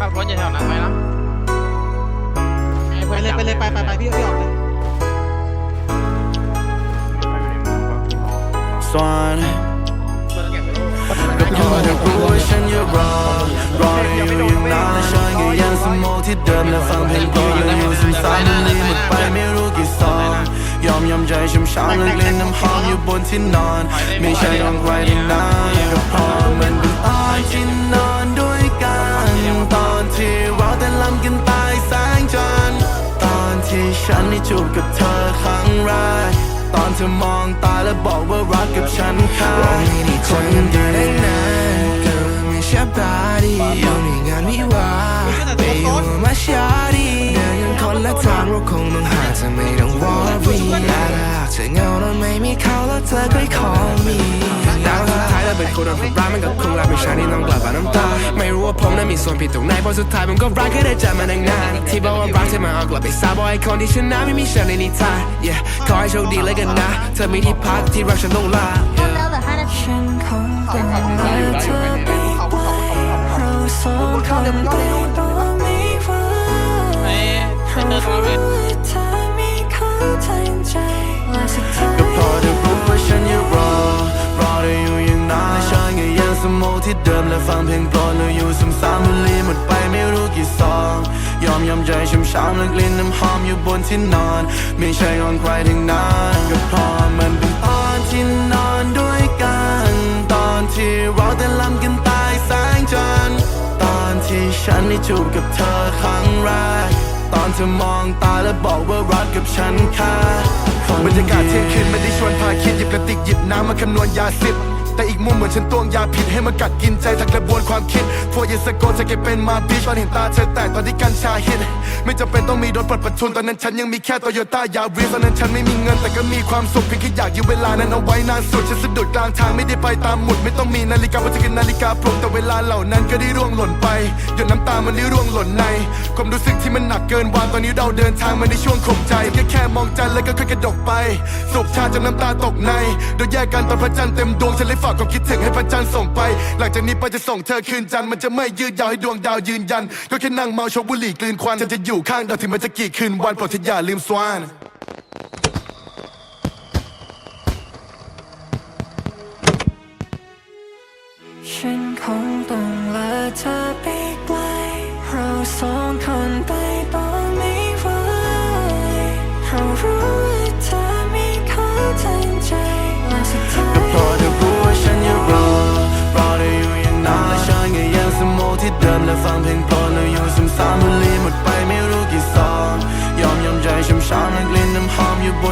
ขับรถอยู่แถวนั้นไหมนะให้ไปพื่อนเลยจับไปเลยไปไปไปพี่พี่ออกเลยส่วนเปิดเก็บไว้ดูก็พอจะรู้ว่าฉันอยู่รอรอได้อยู่อย่างนานและฉันก็ยังสมองที่เดิมและฟังเพลงโปรดอยู่อยู่ซ้ำๆมันลีหมดไปไม่รู้กี่ซองยอมยอมใจช้ำช้ำลึกลิ้นน้ำหอมอยู่บนที่นอน ไม่ใช่ของใครทั้งนั้นก็พอมันเป็นตอนที่นอนด้วยกัน ฉันได้จูบกับเธอครั้งแรกตอนเธอมองตาแล้วบอกว่ารักกับฉันค่ะไม่ได้คนกันได้นานก็ไม่ใช่บาดีอยู่ในงานวิวาห์ไปอยู่มาชาดีเดินกันคนละทางเราคงต้องหาจะไม่ ม่มีเขาแล้วเธอก็ขอมีดาวสุดท้ายเราเป็นคนรักผมรักมันก็คงรักไม่ใช่ที่น้องกลับมานน้ำตา ไม่รู้ว่าผมนั้นมีส่วนผิดตรงไหนเพราะสุดท้ายผมก็รักแค่ได้จับมันงนานที่บอกว่ารักเธอมาเอากลับไปซาบอกไอ้คนที่ชนะไม่มีฉันในนิทาน yeah ขอให้โชคดีแล้วกันนะ เธอมีที่พักที่รักฉันต้องลา ที่เดิมและฟังเพลงโปรดแล้วอยู่ซ้ำๆมันลีหมดไปไม่รู้กี่ซองยอมยอมใจช้ำช้ำๆลึกลิ้นน้ำหอมอยู่บนที่นอน ไม่ใช่ของใครทั้งนั้นก็พอมันเป็นตอนที่นอนด้วยกัน ตอนที่เราแต่ลำกันตายแสงจันทร์ตอนที่ฉันได้จูบกับเธอครั้งแรกตอนเธอมองตาแล้วบอกว่ารักกับฉันค่ะบรรยากาศเที่ยงคืนไม่ได้ชวนพาคิดหยิบกระติกหยิบน้ำมาคำนวณยาสิบ แต่อีกมุมเหมือนฉันตวงยาผิดให้มันกัดกินใจทั้งกระบวนความคิด for years ago เธอเคยเป็นมาบิชตอนเห็นตาเธอแตกตอนที่กัญชาฮิตไม่จำเป็นต้องมีรถปลดประทุนตอนนั้นฉันยังมีแค่โตโยต้ายาริสตอนนั้นฉันไม่มีเงินแต่ก็มีความสุขเพียงแค่อยากยืมเวลานั้นเอาไว้นานสุดฉันสะดุดกลางทางไม่ได้ไปตามหมุดไม่ต้องมีนาฬิกาเพราะจะเป็นนาฬิกาปลุกแต่เวลาเหล่านั้นก็ได้ร่วงหล่นไปหยดน้ำตามันได้ร่วงหล่นในความรู้สึกที่มันหนักเกินวางตอนนี้เราเดินทางมาในช่วงข่มใจแค่แค่มองจันแล้วก็ค่อยกระดกไปสุบชาจนน้ำตาตกในโดยแยกกันตอนพระจันทร์เต็มดวงฉันเลยฝากความคิดถึงให้พระจันทร์ส่งไป หลังจากนี้ไปจะส่งเธอคืนจันทร์มันจะไม่ยืดยาวให้ดวงดาวยืนยัน ก็แค่นั่งเมาชมบุหรี่กลืนควันฉันจะอยู่ข้างดาวถึงมันจะกี่คืนวันโปรดเธออย่าลืมสวานฉันคงต้องลาเธอไป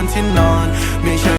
รู้กี่